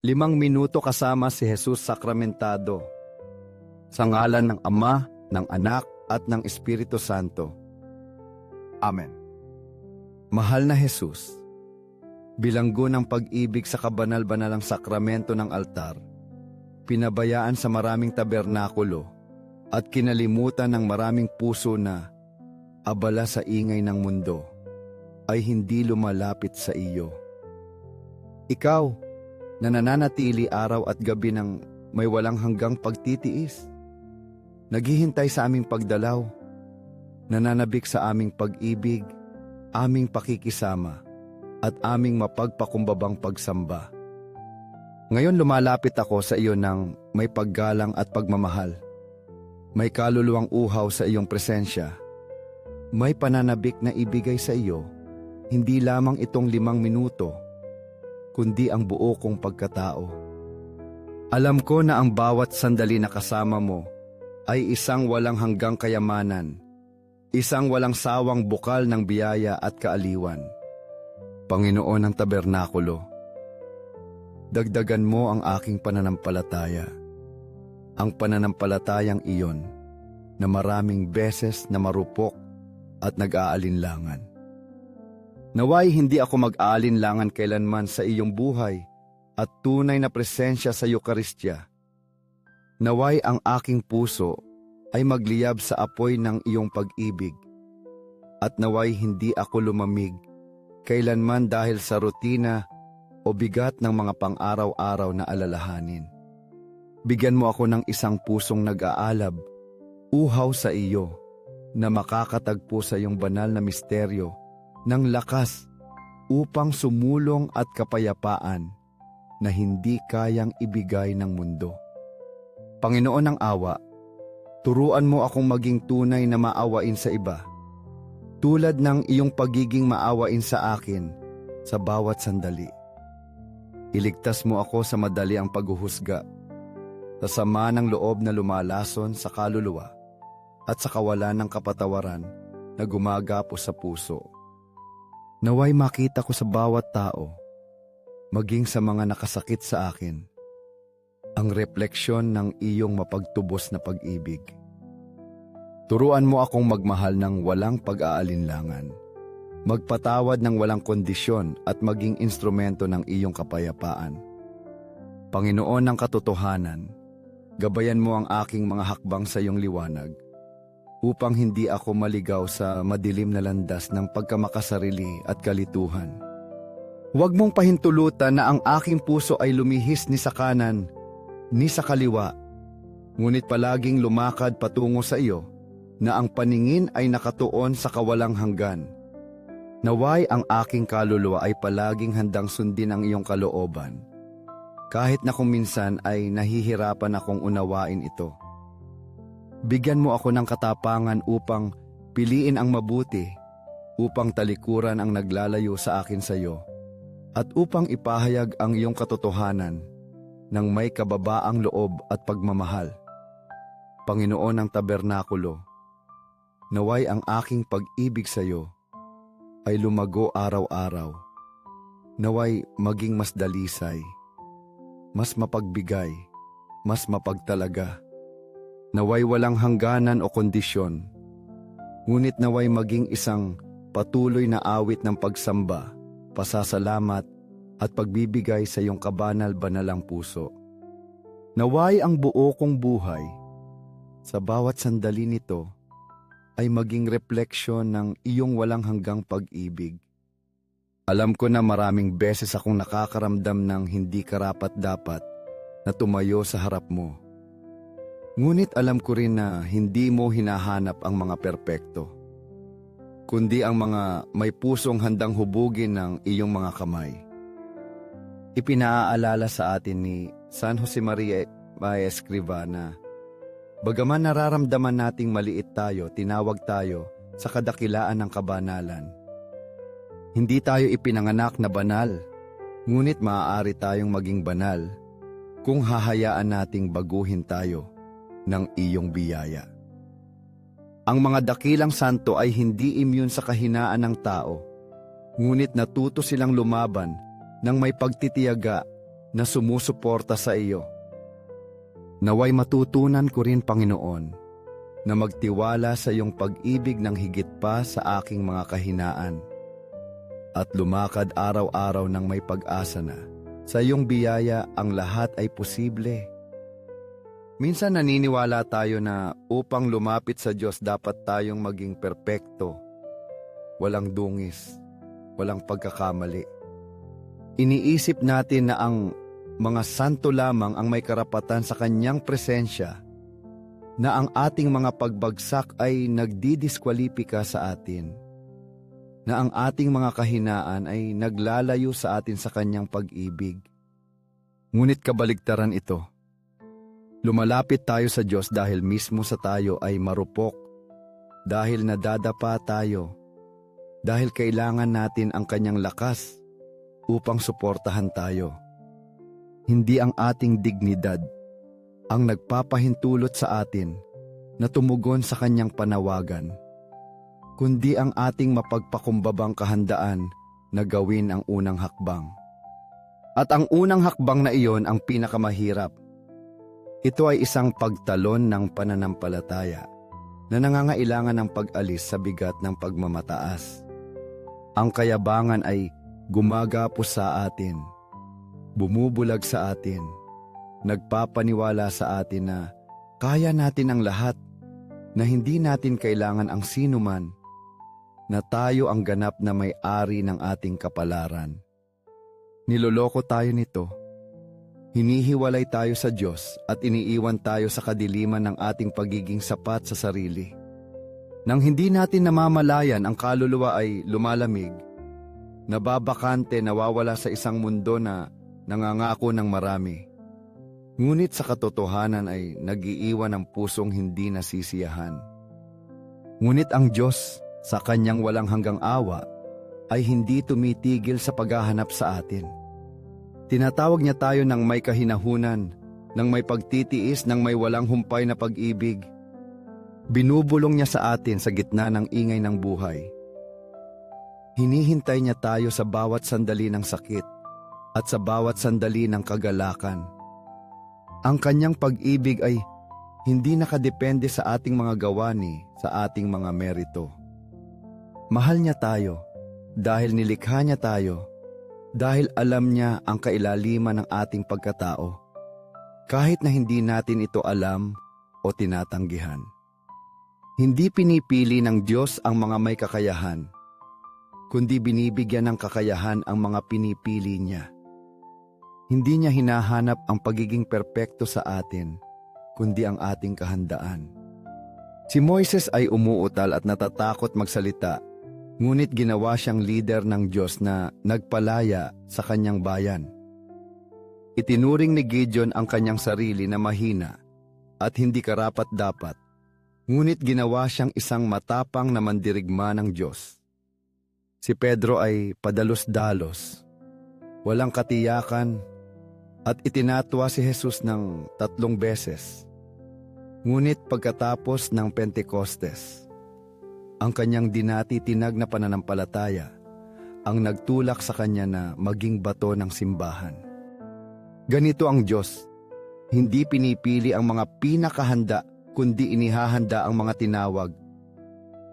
Limang minuto kasama si Jesus sakramentado. Sa ngalan ng Ama, ng Anak, at ng Espiritu Santo. Amen. Mahal na Jesus, bilanggo ng pag-ibig sa kabanal-banalang sakramento ng altar, pinabayaan sa maraming tabernakulo at kinalimutan ng maraming puso na abala sa ingay ng mundo ay hindi lumalapit sa iyo. Ikaw, na nananatili araw at gabi ng may walang hanggang pagtitiis, naghihintay sa aming pagdalaw, nananabik sa aming pag-ibig, aming pakikisama, at aming mapagpakumbabang pagsamba. Ngayon lumalapit ako sa iyo ng may paggalang at pagmamahal. May kaluluwang uhaw sa iyong presensya. May pananabik na ibigay sa iyo, hindi lamang itong limang minuto, kundi ang buo kong pagkatao. Alam ko na ang bawat sandali na kasama mo ay isang walang hanggang kayamanan, isang walang sawang bukal ng biyaya at kaaliwan. Panginoon ng tabernakulo, dagdagan mo ang aking pananampalataya, ang pananampalatayang iyon na maraming beses na marupok at nag-aalinlangan. Naway hindi ako mag-aalinlangan kailanman sa iyong buhay at tunay na presensya sa Eukaristya. Naway ang aking puso ay magliyab sa apoy ng iyong pag-ibig. At naway hindi ako lumamig kailanman dahil sa rutina o bigat ng mga pang-araw-araw na alalahanin. Bigyan mo ako ng isang pusong nag-aalab, uhaw sa iyo, na makakatagpo sa iyong banal na misteryo ng lakas upang sumulong at kapayapaan na hindi kayang ibigay ng mundo. Panginoon ng awa, turuan mo akong maging tunay na maawain sa iba, tulad ng iyong pagiging maawain sa akin sa bawat sandali. Iligtas mo ako sa madali ang paghuhusga, sa sama ng loob na lumalason sa kaluluwa, at sa kawalan ng kapatawaran na gumagapo sa puso. Naway makita ko sa bawat tao, maging sa mga nakasakit sa akin, ang refleksyon ng iyong mapagtubos na pag-ibig. Turuan mo akong magmahal ng walang pag-aalinlangan, magpatawad ng walang kondisyon at maging instrumento ng iyong kapayapaan. Panginoon ng katotohanan, gabayan mo ang aking mga hakbang sa iyong liwanag, upang hindi ako maligaw sa madilim na landas ng pagkamakasarili at kalituhan. Huwag mong pahintulutan na ang aking puso ay lumihis ni sa kanan, ni sa kaliwa, ngunit palaging lumakad patungo sa iyo, na ang paningin ay nakatuon sa kawalang hanggan. Naway ang aking kaluluwa ay palaging handang sundin ang iyong kalooban, kahit na kung minsan ay nahihirapan akong unawain ito. Bigyan mo ako ng katapangan upang piliin ang mabuti, upang talikuran ang naglalayo sa akin sa iyo, at upang ipahayag ang iyong katotohanan ng may kababaang loob at pagmamahal. Panginoon ng tabernakulo, naway ang aking pag-ibig sa iyo ay lumago araw-araw. Naway maging mas dalisay, mas mapagbigay, mas mapagtalaga. Naway walang hangganan o kondisyon. Ngunit naway maging isang patuloy na awit ng pagsamba, pasasalamat at pagbibigay sa iyong kabanal-banalang puso. Naway ang buo kong buhay, sa bawat sandali nito, ay maging refleksyon ng iyong walang hanggang pag-ibig. Alam ko na maraming beses akong nakakaramdam ng hindi karapat-dapat na tumayo sa harap mo. Ngunit alam ko rin na hindi mo hinahanap ang mga perpekto, kundi ang mga may pusong handang hubugin ng iyong mga kamay. Ipinaaalala sa atin ni San Jose Maria Maria Escrivana Bagaman nararamdaman nating maliit tayo, tinawag tayo sa kadakilaan ng kabanalan. Hindi tayo ipinanganak na banal, ngunit maaari tayong maging banal kung hahayaan nating baguhin tayo ng iyong biyaya. Ang mga dakilang santo ay hindi immune sa kahinaan ng tao, ngunit natuto silang lumaban ng may pagtitiyaga na sumusuporta sa iyo. Naway matutunan ko rin, Panginoon, na magtiwala sa iyong pag-ibig ng higit pa sa aking mga kahinaan at lumakad araw-araw ng may pag-asa na sa iyong biyaya ang lahat ay posible. Minsan naniniwala tayo na upang lumapit sa Diyos dapat tayong maging perpekto, walang dungis, walang pagkakamali. Iniisip natin na ang mga santo lamang ang may karapatan sa kanyang presensya, na ang ating mga pagbagsak ay nagdidiskwalipika sa atin, na ang ating mga kahinaan ay naglalayo sa atin sa kanyang pag-ibig. Ngunit kabaligtaran ito. Lumalapit tayo sa Diyos dahil mismo sa tayo ay marupok, dahil nadadapa tayo, dahil kailangan natin ang kanyang lakas upang suportahan tayo. Hindi ang ating dignidad ang nagpapahintulot sa atin na tumugon sa kanyang panawagan, kundi ang ating mapagpakumbabang kahandaan na gawin ang unang hakbang. At ang unang hakbang na iyon ang pinakamahirap. Ito ay isang pagtalon ng pananampalataya na nangangailangan ng pag-alis sa bigat ng pagmamataas. Ang kayabangan ay gumagapos sa atin, bumubulag sa atin, nagpapaniwala sa atin na kaya natin ang lahat, na hindi natin kailangan ang sinuman, na tayo ang ganap na may-ari ng ating kapalaran. Niloloko tayo nito. Hinihiwalay tayo sa Diyos at iniiwan tayo sa kadiliman ng ating pagiging sapat sa sarili. Nang hindi natin namamalayan ang kaluluwa ay lumalamig, nababakante nawawala sa isang mundo na nangangako ng marami. Ngunit sa katotohanan ay nagiiwan ang pusong hindi nasisiyahan. Ngunit ang Diyos, sa kanyang walang hanggang awa, ay hindi tumitigil sa paghahanap sa atin. Tinatawag niya tayo ng may kahinahunan, ng may pagtitiis, ng may walang humpay na pag-ibig. Binubulong niya sa atin sa gitna ng ingay ng buhay. Hinihintay niya tayo sa bawat sandali ng sakit at sa bawat sandali ng kagalakan. Ang kanyang pag-ibig ay hindi nakadepende sa ating mga gawa ni sa ating mga merito. Mahal niya tayo dahil nilikha niya tayo dahil alam niya ang kailaliman ng ating pagkatao, kahit na hindi natin ito alam o tinatanggihan. Hindi pinipili ng Diyos ang mga may kakayahan, kundi binibigyan ng kakayahan ang mga pinipili niya. Hindi niya hinahanap ang pagiging perpekto sa atin, kundi ang ating kahandaan. Si Moises ay umuutal at natatakot magsalita Ngunit ginawa siyang leader ng Diyos na nagpalaya sa kanyang bayan. Itinuring ni Gideon ang kanyang sarili na mahina at hindi karapat-dapat, ngunit ginawa siyang isang matapang na mandirigma ng Diyos. Si Pedro ay padalos-dalos, walang katiyakan, at itinatwa si Jesus ng tatlong beses. Ngunit pagkatapos ng Pentecostes, ang kanyang dinati-tinag na pananampalataya ang nagtulak sa kanya na maging bato ng simbahan. Ganito ang Diyos, hindi pinipili ang mga pinakahanda kundi inihahanda ang mga tinawag.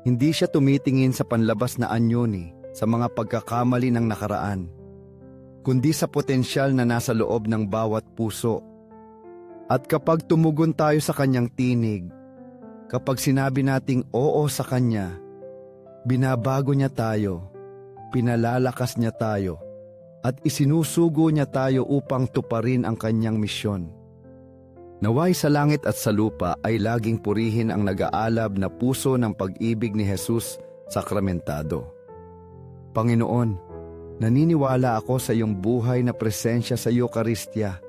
Hindi siya tumitingin sa panlabas na anyoni sa mga pagkakamali ng nakaraan, kundi sa potensyal na nasa loob ng bawat puso. At kapag tumugon tayo sa kanyang tinig, Kapag sinabi nating oo sa Kanya, binabago niya tayo, pinalalakas niya tayo, at isinusugo niya tayo upang tuparin ang Kanyang misyon. Naway sa langit at sa lupa ay laging purihin ang nag-aalab na puso ng pag-ibig ni Jesus sakramentado. Panginoon, naniniwala ako sa iyong buhay na presensya sa Eucharistia.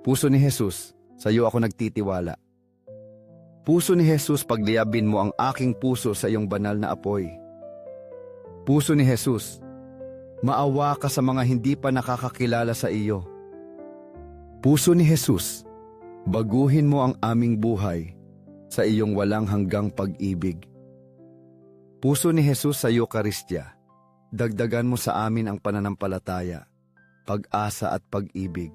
Puso ni Jesus, sa iyo ako nagtitiwala. Puso ni Jesus, pagliyabin mo ang aking puso sa iyong banal na apoy. Puso ni Jesus, maawa ka sa mga hindi pa nakakakilala sa iyo. Puso ni Jesus, baguhin mo ang aming buhay sa iyong walang hanggang pag-ibig. Puso ni Jesus sa Eucharistia, dagdagan mo sa amin ang pananampalataya pag-asa at pag-ibig.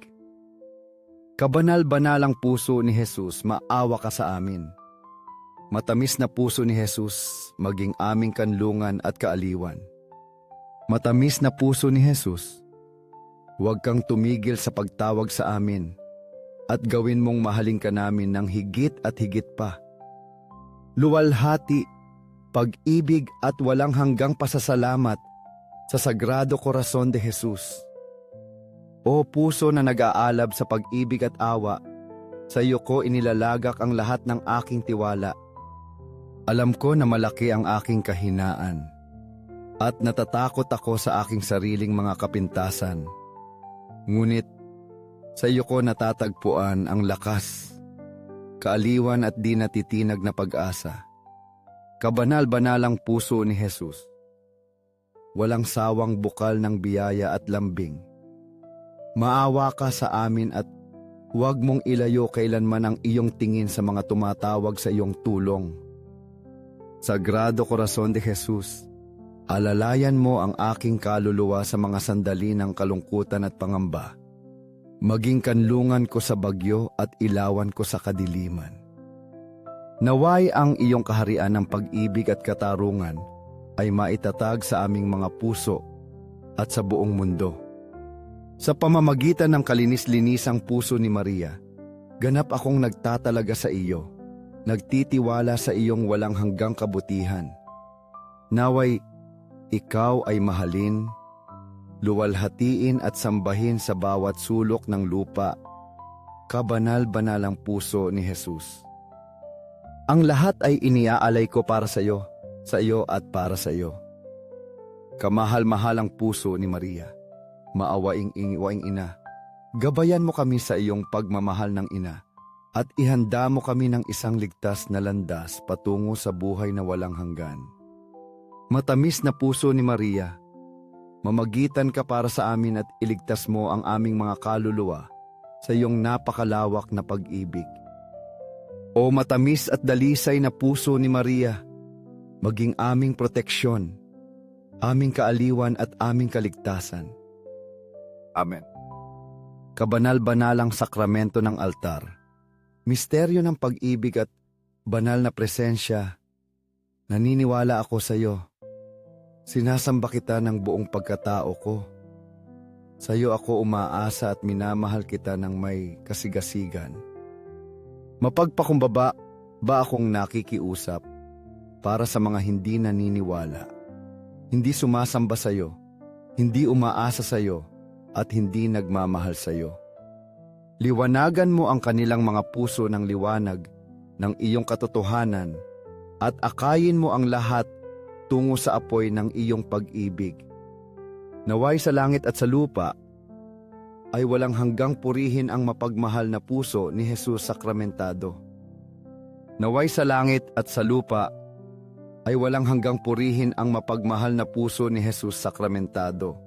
Kabanal-banalang puso ni Jesus, maawa ka sa amin. Matamis na puso ni Jesus, maging aming kanlungan at kaaliwan. Matamis na puso ni Jesus, huwag kang tumigil sa pagtawag sa amin at gawin mong mahaling ka namin ng higit at higit pa. Luwalhati, pag-ibig at walang hanggang pasasalamat sa Sagrado Corazon de Jesus. O puso na nag-aalab sa pag-ibig at awa, sa iyo ko inilalagak ang lahat ng aking tiwala. Alam ko na malaki ang aking kahinaan at natatakot ako sa aking sariling mga kapintasan. Ngunit sa iyo ko natatagpuan ang lakas, kaaliwan at di natitinag na pag-asa. Kabanal-banalang puso ni Jesus. Walang sawang bukal ng biyaya at lambing. Maawa ka sa amin at huwag mong ilayo kailanman ang iyong tingin sa mga tumatawag sa iyong tulong. Sagrado Corazon de Jesus, alalayan mo ang aking kaluluwa sa mga sandali ng kalungkutan at pangamba. Maging kanlungan ko sa bagyo at ilawan ko sa kadiliman. Naway ang iyong kaharian ng pag-ibig at katarungan ay maitatag sa aming mga puso at sa buong mundo. Sa pamamagitan ng kalinis-linisang puso ni Maria, ganap akong nagtatalaga sa iyo, nagtitiwala sa iyong walang hanggang kabutihan. Naway, ikaw ay mahalin, luwalhatiin at sambahin sa bawat sulok ng lupa, kabanal-banalang puso ni Jesus. Ang lahat ay iniaalay ko para sa iyo, sa iyo at para sa iyo. Kamahal-mahalang puso ni Maria, maawaing iniwaing ina, gabayan mo kami sa iyong pagmamahal ng ina at ihanda mo kami ng isang ligtas na landas patungo sa buhay na walang hanggan. Matamis na puso ni Maria, mamagitan ka para sa amin at iligtas mo ang aming mga kaluluwa sa iyong napakalawak na pag-ibig. O matamis at dalisay na puso ni Maria, maging aming proteksyon, aming kaaliwan at aming kaligtasan. Amen. Kabanal-banalang sakramento ng altar, misteryo ng pag-ibig at banal na presensya, naniniwala ako sa iyo. Sinasamba kita ng buong pagkatao ko. Sa iyo ako umaasa at minamahal kita ng may kasigasigan. Mapagpakumbaba ba akong nakikiusap para sa mga hindi naniniwala, hindi sumasamba sa iyo, hindi umaasa sa iyo, at hindi nagmamahal sa iyo. Liwanagan mo ang kanilang mga puso ng liwanag ng iyong katotohanan at akayin mo ang lahat tungo sa apoy ng iyong pag-ibig. Naway sa langit at sa lupa ay walang hanggang purihin ang mapagmahal na puso ni Jesus sakramentado. Naway sa langit at sa lupa ay walang hanggang purihin ang mapagmahal na puso ni Jesus sakramentado.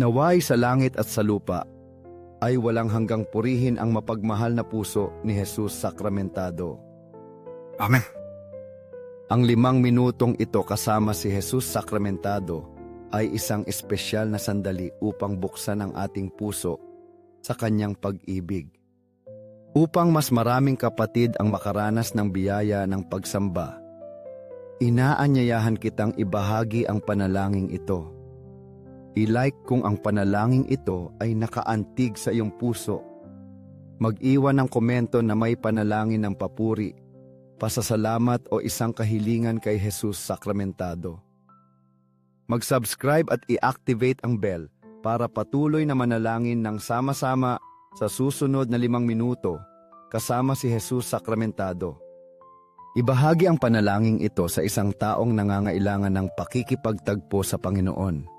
Naway sa langit at sa lupa ay walang hanggang purihin ang mapagmahal na puso ni Jesus sakramentado. Amen. Ang limang minutong ito kasama si Jesus sakramentado ay isang espesyal na sandali upang buksan ang ating puso sa kanyang pag-ibig. Upang mas maraming kapatid ang makaranas ng biyaya ng pagsamba, inaanyayahan kitang ibahagi ang panalangin ito. I-like kung ang panalangin ito ay nakaantig sa iyong puso. Mag-iwan ng komento na may panalangin ng papuri, pasasalamat o isang kahilingan kay Jesus sakramentado. Mag-subscribe at i-activate ang bell para patuloy na manalangin ng sama-sama sa susunod na limang minuto kasama si Jesus sakramentado. Ibahagi ang panalangin ito sa isang taong nangangailangan ng pakikipagtagpo sa Panginoon.